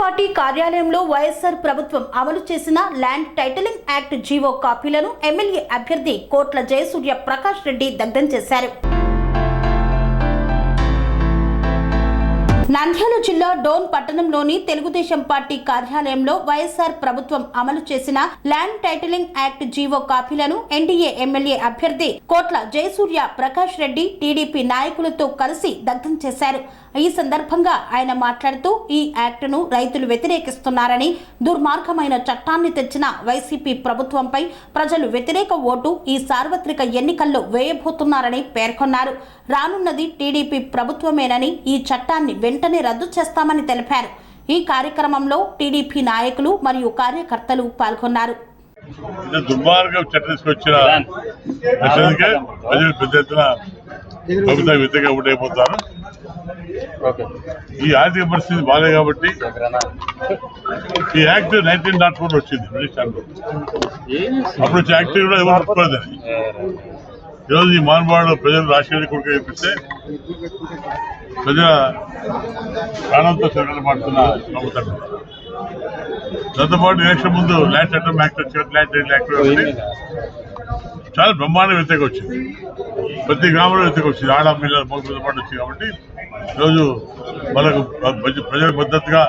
Party కార్యాలయంలో వైఎస్ఆర్ ప్రభుత్వం అమలు చేసిన ల్యాండ్ టైటిలింగ్ యాక్ట్ జీవో కాపీలను ఎమ్మెల్యే అభ్యర్థి కోట్ల జయసూర్య ప్రకాష్ రెడ్డి దగ్ధం చేశారు. నంద్యాల జిల్లా డోన్ పట్టణంలోని తెలుగుదేశం పార్టీ కార్యాలయంలో వైఎస్ఆర్ ప్రభుత్వం అమలు చేసిన ల్యాండ్ టైటిలింగ్ యాక్ట్ జీవో కాపీలను ఎన్డీఏ ఎమ్మెల్యే అభ్యర్థి కోట్ల జయసూర్య ప్రకాష్ రెడ్డి టీడీపీ నాయకులతో కలిసి దగ్ధం చేశారు. ఈ సందర్భంగా ఆయన మాట్లాడుతూ ఈ యాక్టును రైతులు వ్యతిరేకిస్తున్నారని దుర్మార్గమైన చట్టాన్ని తెచ్చిన వైసీపీ ప్రభుత్వంపై ప్రజలు వ్యతిరేక ఓటు ఈ సార్వత్రిక ఎన్నికల్లో వేయబోతున్నారని పేర్కొన్నారు. రానున్నది టీడీపీ ప్రభుత్వమేనని ఈ చట్టాన్ని వెంటనే రద్దు చేస్తామని తెలిపారు. ఈ కార్యక్రమంలో టీడీపీ నాయకులు మరియు కార్యకర్తలు పాల్గొన్నారు. దుర్మార్గం చట్టం తీసుకొచ్చిన ప్రజలకే ప్రజలు పెద్ద ఎత్తున ప్రభుత్వం వ్యతిరేకంగా ఓటైపోతారు ఈ ఆర్థిక పరిస్థితి బాగాలేదు కాబట్టి ఈ యాక్ట్ నైన్టీన్ నాట్ ఫోర్ వచ్చింది బ్రిటిష్ అప్పుడు వచ్చే యాక్ట్ కూడా ఎవరు ఈరోజు ఈ మానవాడు ప్రజలు రాజశేఖర కొడుకు చెప్పిస్తే ప్రజల ప్రాణంతో చర్యలు పడుతున్న ప్రభుత్వం. దాంతో పాటు ఎలక్షన్ ముందు ల్యాండ్ చట్టం యాక్ట్ వచ్చి ల్యాండ్ యాక్ట్ చాలా బ్రహ్మాండ వ్యతిరేక వచ్చింది. ప్రతి గ్రామంలో వ్యతిరేక వచ్చింది. ఆడ పిల్లల మగ పాటు వచ్చింది కాబట్టి ఈరోజు మనకు ప్రజలకు మద్దతుగా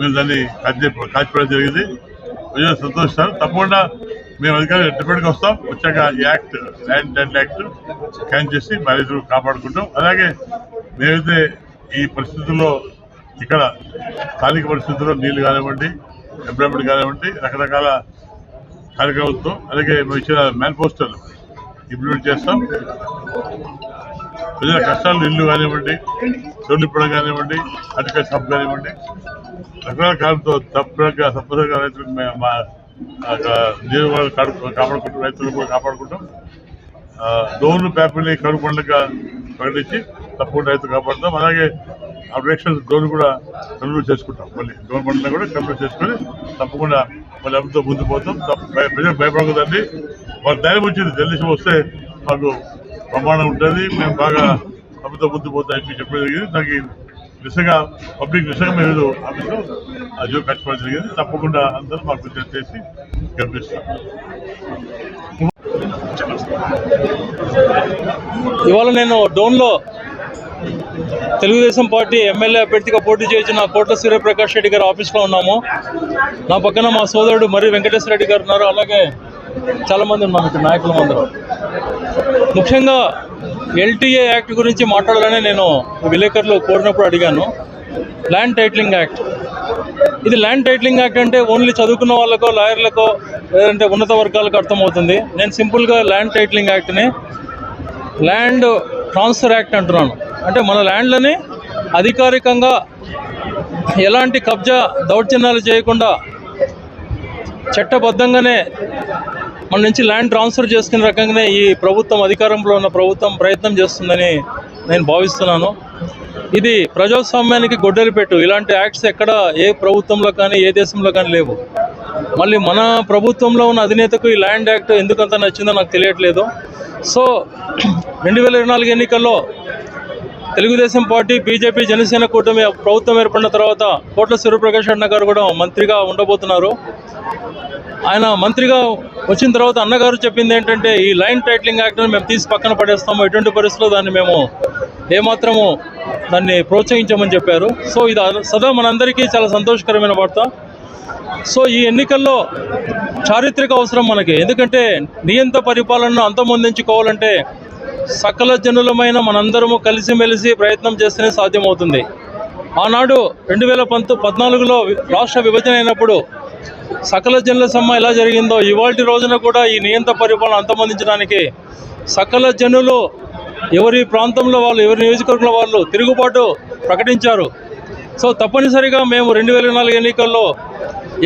మేము దాన్ని కాల్చి జరిగింది. ప్రజలు సంతోషిస్తారు. తప్పకుండా మేము అధికారులు డిపెండ్గా వస్తాం. వచ్చాక ఈ యాక్ట్ ల్యాండ్ ల్యాండ్ యాక్ట్ క్యాన్ చేసి బాధితులు కాపాడుకుంటాం. అలాగే మేమైతే ఈ పరిస్థితుల్లో ఇక్కడ స్థానిక పరిస్థితుల్లో నీళ్ళు కానివ్వండి ఎంప్లాయ్మెంట్ కానివ్వండి రకరకాల కార్యక్రమంతో అలాగే మేము ఇచ్చిన మేనిఫెస్టోలు ఇంప్లిమెంట్ చేస్తాం. ప్రజల కష్టాలు ఇల్లు కానివ్వండి చోళ్ళు ఇప్పడం కానివ్వండి అటుక సబ్ కానివ్వండి రకరకాల కాలంతో తప్పగా తప్పనిసరిగా రైతులకు మేము మా యొక్క నీరు కాడు- కాపాడుకుంటాం రైతులు కూడా కాపాడుకుంటాం. ఆ, లోన్లు పేపర్ని కరువు ప్రకటించి తప్పకుండా రైతు కాపాడుతాం. అలాగే అప్డేషన్స్ లోన్ కూడా కన్వర్ట్ చేసుకుంటాం. మళ్ళీ లోన్ పండుగ కూడా కన్వర్ట్ చేసుకొని తప్పకుండా మళ్ళీ అభితో ముందు పోతాం. భయపడకదండి ప్రజలు మాకు ధైర్యం వచ్చింది. తెలుగుదేశం వస్తే మాకు ప్రమాణం ఉంటుంది. మేము బాగా అభితో ముందు పోతాం చెప్పి చెప్పడం జరిగింది. దానికి దిశగా పబ్లిక్ దిశగా మేము ఆఫీసులో ఆ జో కట్టుకోవడం జరిగింది. తప్పకుండా అందరూ మాకు చేసి గమనిస్తాం ఇవాళ నేను డోన్లో తెలుగుదేశం పార్టీ ఎమ్మెల్యే అభ్యర్థిగా పోటీ చేసిన కోట్ల సూర్యప్రకాష్ రెడ్డి గారి ఆఫీస్లో ఉన్నాము. నా పక్కన మా సోదరుడు మరి వెంకటేశ్వర రెడ్డి గారు ఉన్నారు. అలాగే చాలామంది ఉన్నాం ఇక్కడ నాయకులు అందరూ ముఖ్యంగా ఎల్టీఏ యాక్ట్ గురించి మాట్లాడాలని నేను విలేకరులు కోరినప్పుడు అడిగాను. Land titling act. ఇది ల్యాండ్ టైటిలింగ్ యాక్ట్ అంటే ఓన్లీ చదువుకున్న వాళ్ళకో లాయర్లకో లేదంటే ఉన్నత వర్గాలకు అర్థమవుతుంది. నేను సింపుల్గా ల్యాండ్ టైటిలింగ్ యాక్ట్ని ల్యాండ్ ట్రాన్స్ఫర్ యాక్ట్ అంటున్నాను. అంటే మన ల్యాండ్లని అధికారికంగా ఎలాంటి కబ్జా దౌర్జన్యాలు చేయకుండా చట్టబద్ధంగానే మన నుంచి ల్యాండ్ ట్రాన్స్ఫర్ చేసుకునే రకంగానే ఈ ప్రభుత్వం అధికారంలో ఉన్న ప్రభుత్వం ప్రయత్నం చేస్తుందని నేను భావిస్తున్నాను. ఇది ప్రజాస్వామ్యానికి గొడ్డలి పెట్టు. ఇలాంటి యాక్ట్స్ ఎక్కడ ఏ ప్రభుత్వంలో కానీ ఏ దేశంలో కానీ లేవు. మళ్ళీ మన ప్రభుత్వంలో ఉన్న అధినేతకు ఈ ల్యాండ్ యాక్ట్ ఎందుకంత నచ్చిందో నాకు తెలియట్లేదు. సో రెండు వేల ఇరవై నాలుగు ఎన్నికల్లో తెలుగుదేశం పార్టీ బీజేపీ జనసేన కూటమి ప్రభుత్వం ఏర్పడిన తర్వాత కోట్ల సూర్యప్రకాష్ అన్న గారు కూడా మంత్రిగా ఉండబోతున్నారు. ఆయన మంత్రిగా వచ్చిన తర్వాత అన్నగారు చెప్పింది ఏంటంటే ఈ లైన్ టైటిలింగ్ యాక్ట్ని మేము తీసి పక్కన పడేస్తాము. ఎటువంటి పరిస్థితుల్లో దాన్ని మేము ఏమాత్రము దాన్ని ప్రోత్సహించమని చెప్పారు. సో ఇది సదా మనందరికీ చాలా సంతోషకరమైన వార్త. సో ఈ ఎన్నికల్లో చారిత్రక అవసరం మనకి. ఎందుకంటే నియంత పరిపాలనను అంతమొందించుకోవాలంటే సకల జనులమైన మనందరము కలిసిమెలిసి ప్రయత్నం చేస్తేనే సాధ్యమవుతుంది. ఆనాడు రెండు వేల పంతొ పద్నాలుగులో రాష్ట్ర విభజన అయినప్పుడు సకల జనుల సమ్మ ఎలా జరిగిందో ఇవాళ రోజున కూడా ఈ నియంత పరిపాలన అంతమొందించడానికి సకల జనులు ఎవరి ప్రాంతంలో వాళ్ళు ఎవరి నియోజకవర్గంలో వాళ్ళు తిరుగుబాటు ప్రకటించారు. సో తప్పనిసరిగా మేము రెండు వేల నాలుగు ఎన్నికల్లో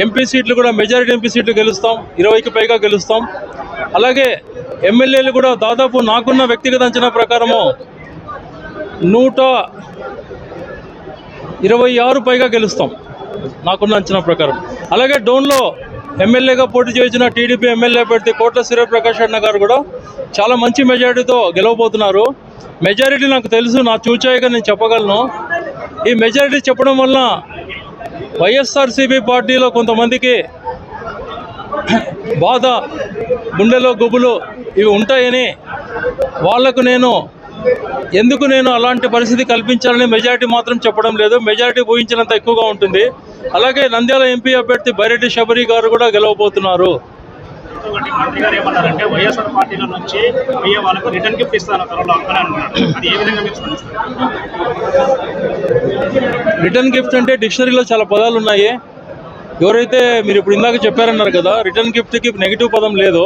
ఎంపీ సీట్లు కూడా మెజారిటీ ఎంపీ సీట్లు గెలుస్తాం ఇరవైకి పైగా గెలుస్తాం. అలాగే ఎమ్మెల్యేలు కూడా దాదాపు నాకున్న వ్యక్తిగత అంచనా ప్రకారము నూట ఇరవై ఆరు పైగా గెలుస్తాం నాకున్న అంచనా ప్రకారం. అలాగే డోన్లో ఎమ్మెల్యేగా పోటీ చేసిన టీడీపీ ఎమ్మెల్యే అభ్యర్థి కోట్ల సూర్యప్రకాష్ అన్న గారు కూడా చాలా మంచి మెజారిటీతో గెలవబోతున్నారు. మెజారిటీ నాకు తెలుసు నా చూచాయిగా నేను చెప్పగలను. ఈ మెజారిటీ చెప్పడం వల్ల వైఎస్ఆర్సీపీ పార్టీలో కొంతమందికి బాధ గుండెలో గుబులు ఇవి ఉంటాయని వాళ్ళకు నేను ఎందుకు నేను అలాంటి పరిస్థితి కల్పించాలని మెజారిటీ మాత్రం చెప్పడం లేదు. మెజారిటీ ఊహించినంత ఎక్కువగా ఉంటుంది. అలాగే నంద్యాల ఎంపీ అభ్యర్థి బైరెడ్డి శబరి గారు కూడా గెలవబోతున్నారు. ఇంకొకటి మంత్రి గారు ఏమన్నారంటే వైఎస్ఆర్ పార్టీల నుంచి అయ్యే వాళ్ళకు రిటర్న్ గిఫ్ట్ ఇస్తాను త్వరలో అని అంటున్నారు. అది ఏ విధంగా మీరు స్పందిస్తారు? రిటర్న్ గిఫ్ట్ అంటే డిక్షనరీలో చాలా పదాలు ఉన్నాయి. ఎవరైతే మీరు ఇప్పుడు ఇందాక చెప్పారన్నారు కదా రిటర్న్ గిఫ్ట్కి నెగిటివ్ పదం లేదు.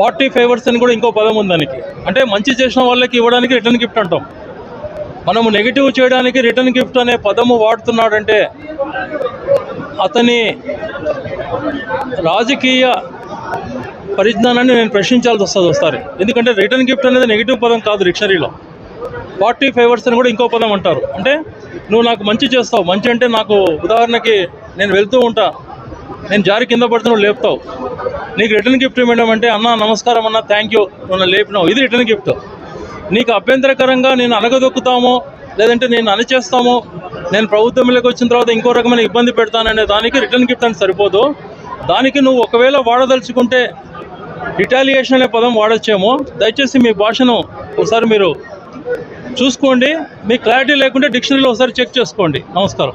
పార్టీ ఫేవర్స్ అని కూడా ఇంకో పదం ఉంది దానికి. అంటే మంచి చేసిన వాళ్ళకి ఇవ్వడానికి రిటర్న్ గిఫ్ట్ అంటాం. మనము నెగిటివ్ చేయడానికి రిటర్న్ గిఫ్ట్ అనే పదము వాడుతున్నాడంటే అతని రాజకీయ పరిజ్ఞానాన్ని నేను ప్రశ్నించాల్సి వస్తుంది ఒకసారి. ఎందుకంటే రిటర్న్ గిఫ్ట్ అనేది నెగిటివ్ పదం కాదు డిక్షనరీలో పార్టీ ఫేవర్స్ అని కూడా ఇంకో పదం అంటారు. అంటే నువ్వు నాకు మంచి చేస్తావు. మంచి అంటే నాకు ఉదాహరణకి నేను వెళ్తూ ఉంటా. నేను జారి కింద పడితే నువ్వు లేపుతావు. నీకు రిటర్న్ గిఫ్ట్ ఇవ్వడం అంటే అన్న నమస్కారం అన్న థ్యాంక్ యూ నువ్వు నన్ను లేపినావు. ఇది రిటర్న్ గిఫ్ట్ నీకు అభ్యంతరకరంగా నేను అనగదొక్కుతామో లేదంటే నేను అణిచేస్తాము నేను ప్రభుత్వంలోకి వచ్చిన తర్వాత ఇంకో రకమైన ఇబ్బంది పెడతాననే దానికి రిటర్న్ గిఫ్ట్ అని సరిపోదు. దానికి నువ్వు ఒకవేళ వాడదలుచుకుంటే రిటాలియేషన్ అనే పదం వాడచ్చేమో. దయచేసి మీ భాషను ఒకసారి మీరు చూసుకోండి. మీకు క్లారిటీ లేకుంటే డిక్షనరీలో ఒకసారి చెక్ చేసుకోండి. నమస్కారం.